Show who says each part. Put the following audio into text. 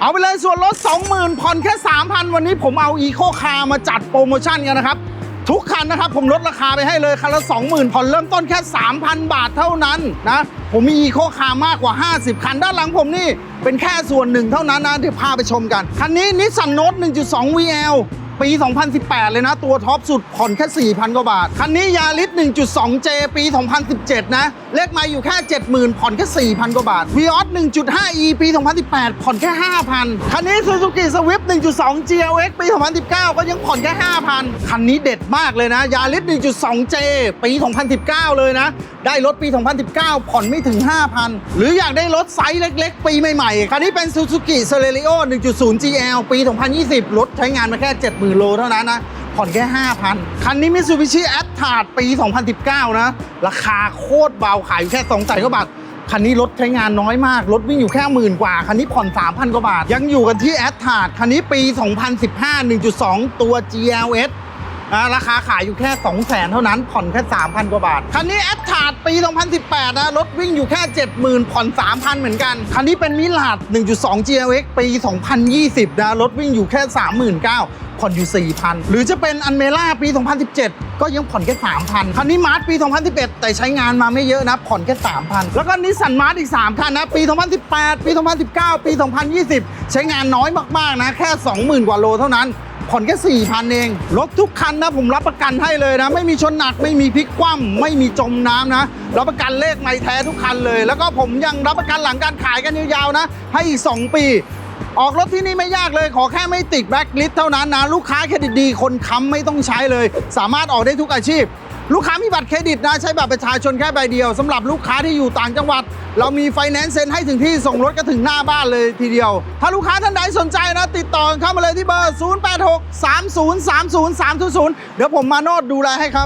Speaker 1: เอาไปเลยส่วนลด 20,000ผ่อนแค่ 3,000 วันนี้ผมเอาอีโคคาร์มาจัดโปรโมชั่นกันนะครับ ทุกคันนะครับ ผมลดราคาไปให้เลย คันละ 20,000 ผ่อนเริ่มต้นแค่ 3,000 บาทเท่านั้นนะ ผมมีอีโคคาร์มากกว่า 50 คัน ด้านหลังผมนี่ เป็นแค่ส่วนหนึ่งเท่านั้นนะเดี๋ยวพาไปชมกัน คันนี้นิสสันโนต1.2 VL ปี 2018 เลยนะ ตัวท็อปสุดผ่อนแค่ 4,000 กว่าบาท คันนี้ยาริส 1.2J ปี 2017 นะ เลขมาอยู่แค่ 70,000 ผ่อนแค่ 4,000 กว่าบาท Vios 1.5E ปี 2018 ผ่อนแค่ 5,000 คันนี้ Suzuki Swift 1.2 GLX ปี 2019 ก็ยังผ่อนแค่ 5,000 คันนี้เด็ดมากเลยนะ ยาริส 1.2J ปี 2019 เลยนะ ได้รถปี 2019 ผ่อนไม่ถึง 5,000 หรืออยากได้รถไซส์เล็ก ๆ ปีใหม่ๆ คันนี้เป็น Suzuki Celerio 1.0 GL ปี 2020 รถใช้งานมาแค่ 70,000โลเท่านั้นนะ ผ่อนแค่ 5,000 คันนี้ Mitsubishi a t t a r ปี 2019 นะ ราคาโคตรเบาขายอยู่แค่2แสนกว่าบาทคันนี้รถใช้งานน้อยมาก รถวิ่งอยู่แค่หมื่นกว่า คันนี้ผ่อน 3,000 กว่าบาท ยังอยู่กันที่ a t t a r คันนี้ปี 2015 1.2 ตัว GLS อ่าราคาขายอยู่แค่ 2 0 0แสนเท่านั้น ผ่อนแค่ 3,000 กว่าบาท คันนี้แอดทาร์ดปี 2018 นะ รถวิ่งอยู่แค่ 70,000 ผ่อน 3,000 เหมือนกัน คันนี้เป็นมิลาด1.2 GLX ปี 2020 นะ รถวิ่งอยู่แค่ 39,000 ผ่อนอยู่ 4,000 หรือจะเป็นอันเมล่าปี 2017 ก็ยังผ่อนแค่ 3,000 คันนี้มาร์ทปี 2011 แต่ใช้งานมาไม่เยอะนะ ผ่อนแค่ 3,000 แล้วก็นิสสันมาร์ทอีก 3 คันนะ ปี 2018 ปี 2019 ปี 2020 ใช้งานน้อยมากๆนะ แค่ 20,000 กว่าโลเท่านั้น ผ่อนแค่ 4,000 เอง รถทุกคันนะผมรับประกันให้เลยนะ ไม่มีชนหนักไม่มีพลิกคว่ำไม่มีจมน้ำนะ รับประกันเลขไม่แท้ทุกคันเลย แล้วก็ผมยังรับประกันหลังการขายกันยาวๆนะ ให้อีก 2 ปี ออกรถที่นี่ไม่ยากเลยขอแค่ไม่ติดแบ็คลิสเท่านั้นนะ ลูกค้าเครดิตดีคนค้ำไม่ต้องใช้เลย สามารถออกได้ทุกอาชีพ ลูกค้ามีบัตรเครดิตนะ ใช้บัตรประชาชนแค่ใบเดียวสำหรับลูกค้าที่อยู่ต่างจังหวัด เรามีไฟแนนซ์เซ็นให้ถึงที่ส่งรถก็ถึงหน้าบ้านเลยทีเดียว ถ้าลูกค้าท่านใดสนใจนะ ติดต่อเข้ามาเลยที่เบอร์ 086 3030 300 เดี๋ยวผมมาโนดดูแลให้ครับ